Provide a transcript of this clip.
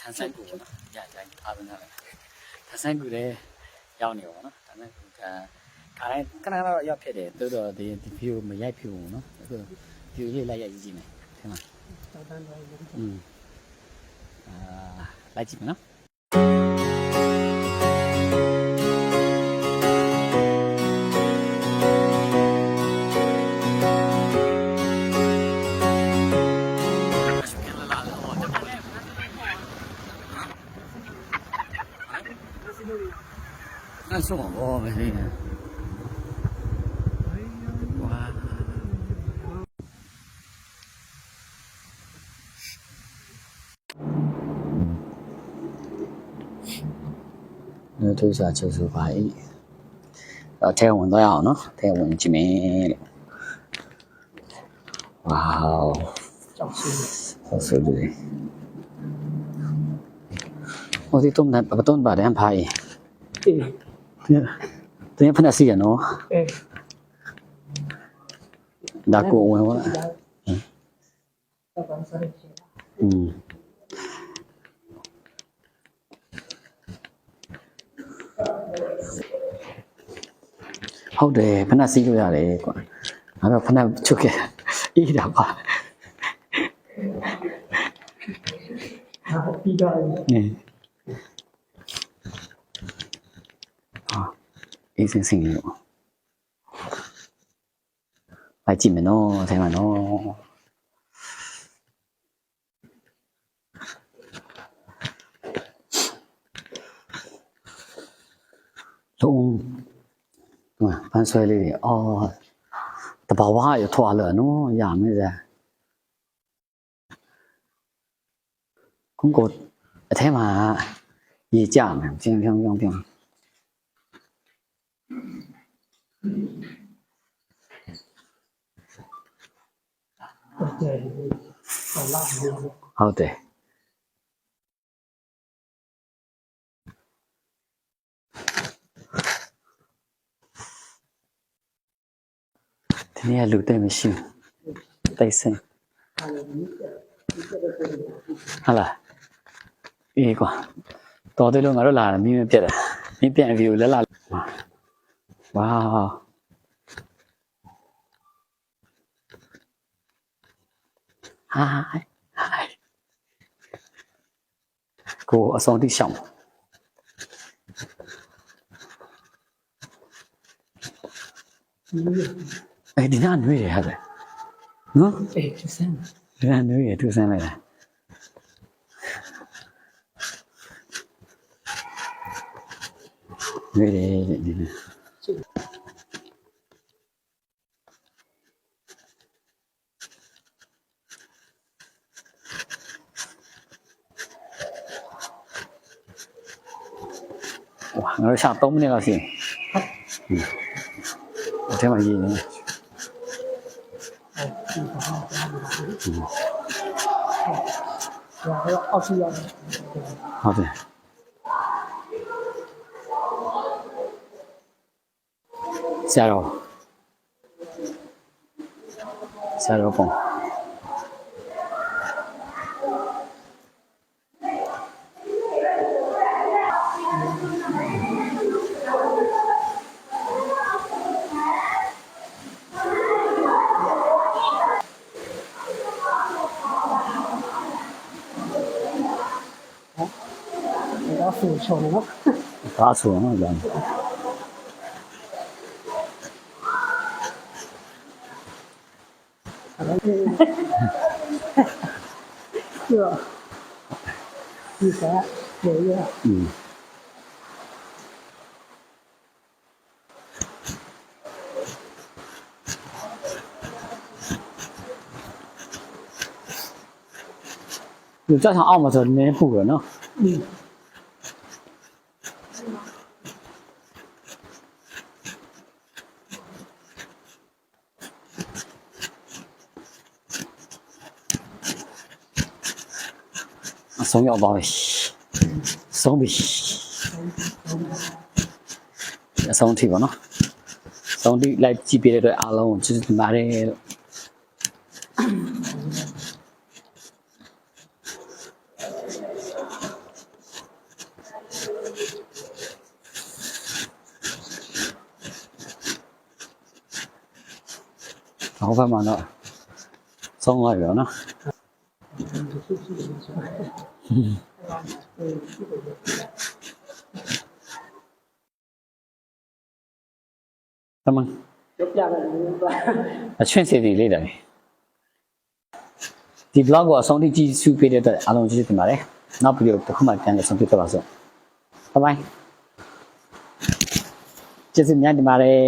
ထန်ဆိုင်ကူပေါ့နော်ညတိုင်းအားလုံးနဲ့ထန်ဆိုင်ကူလည်းရောက်နေပါတော့နော်ထန်ဆိုင်ကူကခါတိုင်းခဏတော့ရောက်ဖြစ်တယ်တိုးတော့ဒီဒီဗီဒီယိုမရိုက်ဖြစ်ဘူးနော်အခုဗီဒီယိုလေးလိုက်ရိုက်ကြည့်မယ်ထင်လားတောက်တန်းတော့ရုံးอืมအာလိုက်ကြည့်မယ်နော် 那是我锅没事。哇！那这下就是白，啊，太稳都要呢，太稳几米。哇哦，好舒服。 ဟုတ်ဆိုလို့ဟိုဒီတုံးနဲ့ပတုံးပါတယ်ဖိုင်အေးတင်းဖက်စီရနော်အေးဒါကိုဝင်ဝတောက်တန်းစားရချင်อืมဟုတ်တယ်ဖက်စီလို့ရတယ်ကွာငါတော့ဖက်ချုပ်ခဲ့အေးတာပါဟာပြီးတော့နေဟာ အေးစင်စင်လို့လိုက်ကြည့်မယ်နော်ထဲမှာနော်လုံးဟိုပန်းဆွဲလေးတွေအော်တဘာဝရထွာလို့နော်ရမယ်ဇာခုကိုအထဲမှာရေကြမယ်ဖြင်းဖြင်းဖြင်းဖြင်း ဟုတ်တယ်ဟောလာလို့ဟုတ်တယ်ဒီနေ့ကလူတဲ့မရှိဘူးတိတ်ဆင်းဟာလို့ဒီကဒီကတော့ဟုတ်လားအေးကွာတော်သေးလို့ငါတို့လာတယ်မင်းမပြတ်တယ်မင်းပြန်ဗီဒီယိုလဲလာဝါးဟာဟိုင်ကိုအစောတိရှောင်းအဲ့ဒီနားနွေးရဟဲ့နော်အေးစမ်းဒီနားနွေးရသူစမ်းလို Wow. Hai, hai. Cô ở sau đi xong. Ê, đi ra nuôi hả vậy? Nó? Ê, thư sen. Đi ra nuôi thư sen này này. Nuôi để... 我要向东的，老师。嗯，我这玩意。嗯。好的。加油。加油。phủ xuống đó Thả xuống rồi bạn. Chưa. Như thế Thế chưa Ừ. Chắc thằng ông mà giờ nên phụ nữa. Ừ. ဆုံးရောက်သွားပြီဆုံးပြီအဆုံးထိပါနော်ဆုံးထိ live ကြည့်ပေးတဲ့အတွက်အားလုံးကိုကျေးဇူးတင်ပါတယ်လို့好，慢慢的，中了有呢。 သူရှိရှိနေဆိုတမန်ရုပ်ပြတယ်လို့ပြောအချွင့်စီစီလေးတယ်ဒီ blog ကိုအဆုံးထိကြည့်ရှုပေးတဲ့အတွက်အားလုံးကျေးဇူးတင်ပါတယ်နောက်ဗီဒီယိုတစ်ခုမှပြန်လည်ဆုံးဖြတ်တော့ပါစို့ဘိုင်ဘိုင်ကျေးဇူးများတင်ပါတယ်